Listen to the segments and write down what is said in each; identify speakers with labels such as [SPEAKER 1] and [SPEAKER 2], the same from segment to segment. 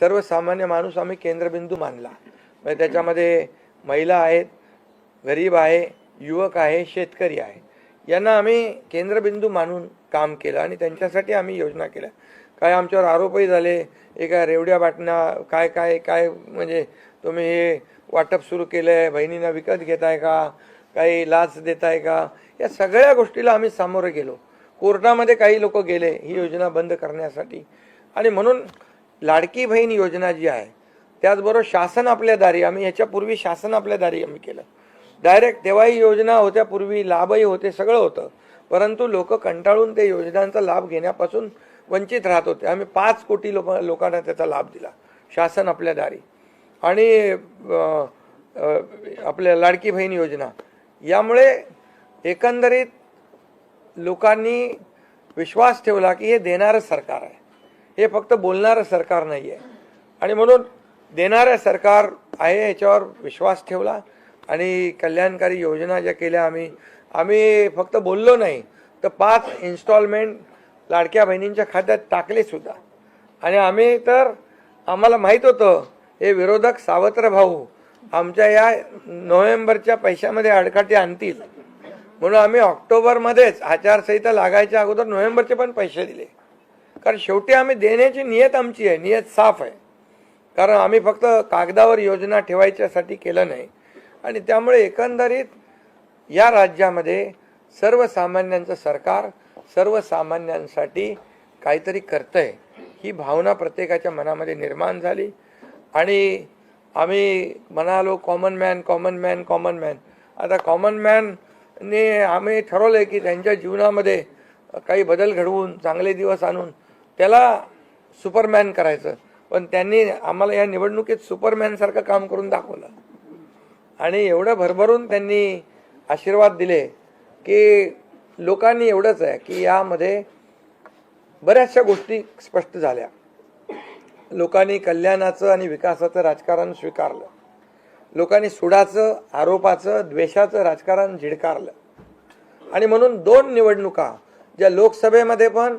[SPEAKER 1] सर्वसामान्य माणूस आम्ही केंद्रबिंदू मानला. म्हणजे त्याच्यामध्ये महिला आहेत गरीब आहे युवक आहे शेतकरी आहे. यांना आम्ही केंद्रबिंदू मानून काम केलं आणि त्यांच्यासाठी आम्ही योजना केल्या. काय आमच्यावर आरोपही झाले एका रेवड्या बाटण्या काय काय काय म्हणजे तुम्ही हे वाटप सुरू केलं आहे बहिणींना विकत घेताय का काही लाच देताय का या सगळ्या गोष्टीला आम्ही सामोरे गेलो. कोर्टामध्ये काही लोक गेले ही योजना बंद करण्यासाठी. आणि म्हणून लाडकी बहीण योजना जी आहे त्याचबरोबर शासन आपल्या दारी आम्ही ह्याच्यापूर्वी शासन आपल्या दारी आम्ही केलं. डायरेक्ट तेव्हाही योजना होत्या पूर्वी लाभही होते सगळं होतं. परंतु लोक कंटाळून ते योजनांचा लाभ घेण्यापासून वंचित राहत होते. आम्ही पाच कोटी लोक लोकांना त्याचा लाभ दिला शासन आपल्या दारी. आणि आपल्या लाडकी बहीण योजना. यामुळे एकंदरीत लोकांनी विश्वास ठेवला की हे देणारं सरकार आहे. हे फक्त बोलणारं सरकार नाही आहे आणि म्हणून देणारं सरकार आहे याच्यावर विश्वास ठेवला आणि कल्याणकारी योजना ज्या केल्या आम्ही आम्ही फक्त बोललो नाही तर पाच इन्स्टॉलमेंट लाडक्या बहिणींच्या खात्यात टाकले सुद्धा. आणि आम्ही तर आम्हाला माहीत होतं हे विरोधक सावत्र भाऊ आमच्या या नोव्हेंबरच्या पैशामध्ये अडकाटी आणतील. म्हणून आम्ही ऑक्टोबरमध्येच आचारसंहिता लागायच्या अगोदर नोव्हेंबरचे पण पैसे दिले. कारण शेवटी आम्ही देण्याची नियत आमची आहे नियत साफ आहे. कारण आम्ही फक्त कागदावर योजना ठेवायच्यासाठी केलं नाही. आणि त्यामुळे एकंदरीत या राज्यामध्ये सर्वसामान्यांचं सरकार सर्वसामान्यांसाठी काहीतरी करतंय ही भावना प्रत्येकाच्या मनामध्ये निर्माण झाली. आणि आम्ही म्हणालो common man common man common man आता कॉमन मॅनने आम्ही ठरवलं आहे की त्यांच्या जीवनामध्ये काही बदल घडवून चांगले दिवस आणून त्याला सुपरमॅन करायचं. पण त्यांनी आम्हाला या निवडणुकीत सुपरमॅनसारखं काम करून दाखवलं. आणि एवढं भरभरून त्यांनी आशीर्वाद दिले की लोकांनी एवढंच आहे की यामध्ये बऱ्याचशा गोष्टी स्पष्ट झाल्या. लोकांनी कल्याणाचं आणि विकासाचं राजकारण स्वीकारलं. लोकांनी सुडाचं आरोपाचं द्वेषाचं राजकारण झिडकारलं. आणि म्हणून दोन निवडणुका ज्या लोकसभेमध्ये पण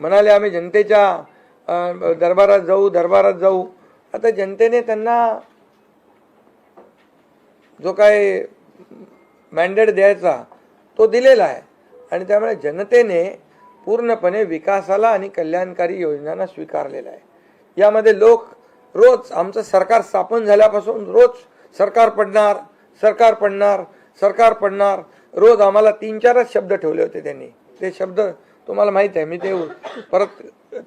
[SPEAKER 1] म्हणाले आम्ही जनतेच्या दरबारात जाऊ दरबारात जाऊ. आता जनतेने त्यांना जो काय मॅन्डेट द्यायचा तो दिलेला आहे. आणि त्यामुळे जनतेने पूर्णपणे विकासाला आणि कल्याणकारी योजनांना स्वीकारलेला आहे. यामध्ये लोक रोज आमचं सरकार स्थापन झाल्यापासून रोज सरकार पडणार सरकार पडणार सरकार पडणार. रोज आम्हाला तीन चारच शब्द ठेवले होते त्यांनी. ते शब्द तुम्हाला माहीत आहे मी ते परत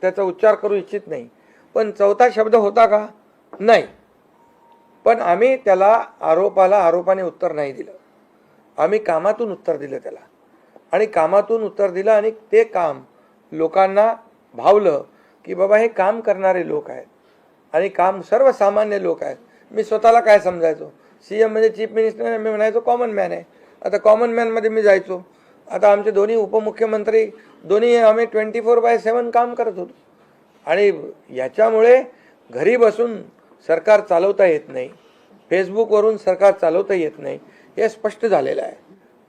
[SPEAKER 1] त्याचा उच्चार करू इच्छित नाही. पण चौथा शब्द होता का? नाही. पण आम्ही त्याला आरोपाला आरोपाने उत्तर नाही दिलं. आम्ही कामातून उत्तर दिलं त्याला. आणि कामातून उत्तर दिलं आणि ते काम लोकांना भावलं की बाबा हे काम करणारे लोक आहेत. आणि काम सर्वसामान्य लोक आहेत. मी स्वतःला काय समजायचो? सी एम म्हणजे चीफ मिनिस्टर मी म्हणायचो कॉमन मॅन आहे. आता कॉमन मॅनमध्ये मी जायचो. आता आमचे दोन्ही उपमुख्यमंत्री दोन्ही आम्ही ट्वेंटी फोर बाय सेवन काम करत होतो. आणि याच्यामुळे घरी बसून सरकार चालवता येत नाही. फेसबुकवरून सरकार चालवता येत नाही. हे स्पष्ट झालेलं आहे.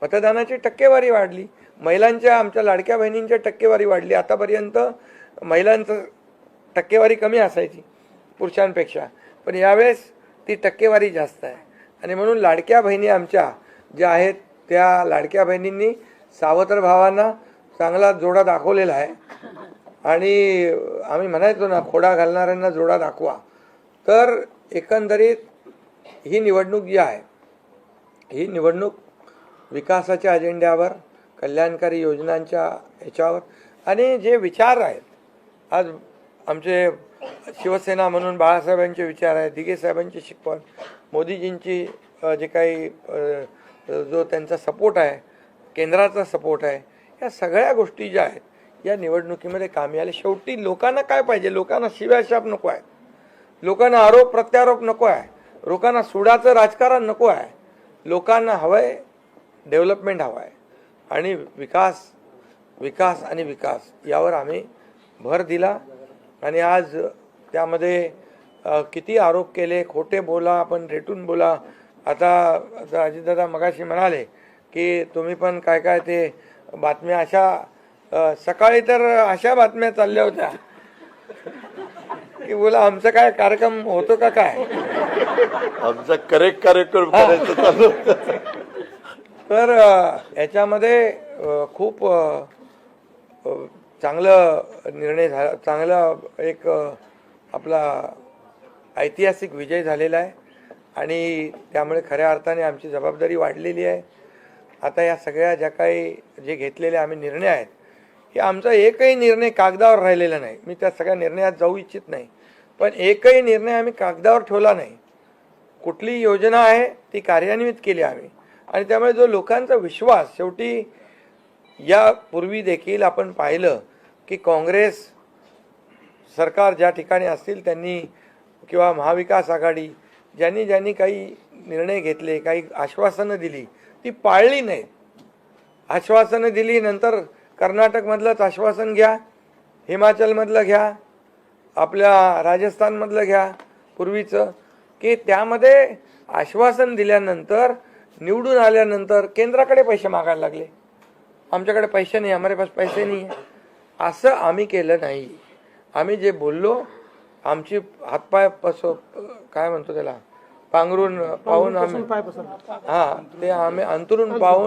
[SPEAKER 1] मतदानाची टक्केवारी वाढली. महिलांच्या आमच्या लाडक्या बहिणींच्या टक्केवारी वाढली. आतापर्यंत महिलांचं टक्केवारी कमी असायची पुरुषांपेक्षा. पण यावेळेस ती टक्केवारी जास्त आहे. आणि म्हणून लाडक्या बहिणी आमच्या ज्या आहेत त्या लाडक्या बहिणींनी सावत्र भावांना चांगला जोडा दाखवलेला आहे. आणि आम्ही म्हणायचो ना खोडा घालणाऱ्यांना जोडा दाखवा. तर एकंदरीत ही निवडणूक जी आहे ही निवडणूक विकासाच्या अजेंड्यावर कल्याणकारी योजनांच्या ह्याच्यावर आणि जे विचार आहेत आज आमचे शिवसेना म्हणून बाळासाहेबांचे विचार आहेत दिगेसाहेबांची शिकवण मोदीजींची जे काही जो त्यांचा सपोर्ट आहे केंद्राचा सपोर्ट आहे. या सगळ्या गोष्टी ज्या आहेत या निवडणुकीमध्ये कामी आल्या शेवटी लोकांना काय पाहिजे? लोकांना शिव्याशाप नको आहे. लोकांना आरोप प्रत्यारोप नको आहे. लोकांना सुडाचं राजकारण नको आहे. लोकांना हवंय डेव्हलपमेंट हवं आहे. आणि विकास विकास आणि विकास यावर आम्ही भर दिला. आणि आज त्यामध्ये किती आरोप केले खोटे बोला आपण रेटून बोला. आता आता अजितदादा मगाशी म्हणाले की तुम्ही पण काय काय ते बातम्या अशा सकाळी तर अशा बातम्या चालल्या होत्या. की बोला आमचा काय कार्यक्रम होतो का काय?
[SPEAKER 2] आमचा करेक्ट कार्यक्रम चालू.
[SPEAKER 1] तर याच्यामध्ये खूप चांगलं निर्णय झाला चांगला एक आपला ऐतिहासिक विजय झालेला आहे. आणि त्यामुळे खऱ्या अर्थाने आमची जबाबदारी वाढलेली आहे. आता या सगळ्या ज्या काही जे घेतलेले आम्ही निर्णय आहेत हे आमचा एकही निर्णय कागदावर राहिलेला नाही. मी त्या सगळ्या निर्णयात जाऊ इच्छित नाही. पण एकही निर्णय आम्ही कागदावर ठेवला नाही. कुठली योजना आहे ती कार्यान्वित केली आम्ही. आणि त्यामुळे जो लोकांचा विश्वास शेवटी यापूर्वी देखील आपण पाहिलं की काँग्रेस सरकार ज्या ठिकाणी असतील त्यांनी किंवा महाविकास आघाडी ज्यांनी ज्यांनी काही निर्णय घेतले काही आश्वासनं दिली ती पाळली नाहीत आश्वासनं दिली नंतर कर्नाटकमधलंच आश्वासन घ्या हिमाचलमधलं घ्या आपल्या राजस्थानमधलं घ्या पूर्वीचं की त्यामध्ये आश्वासन दिल्यानंतर निवडून आल्यानंतर केंद्राकडे पैसे मागायला लागले. आमच्याकडे पैसे नाही आम्हाला पास पैसे नाही. आहे असं आम्ही केलं नाही. आम्ही जे बोललो आमची हातपाय पसो काय म्हणतो त्याला? पांघरून पाहून आम्ही हा ते आम्ही अंतरून पाहून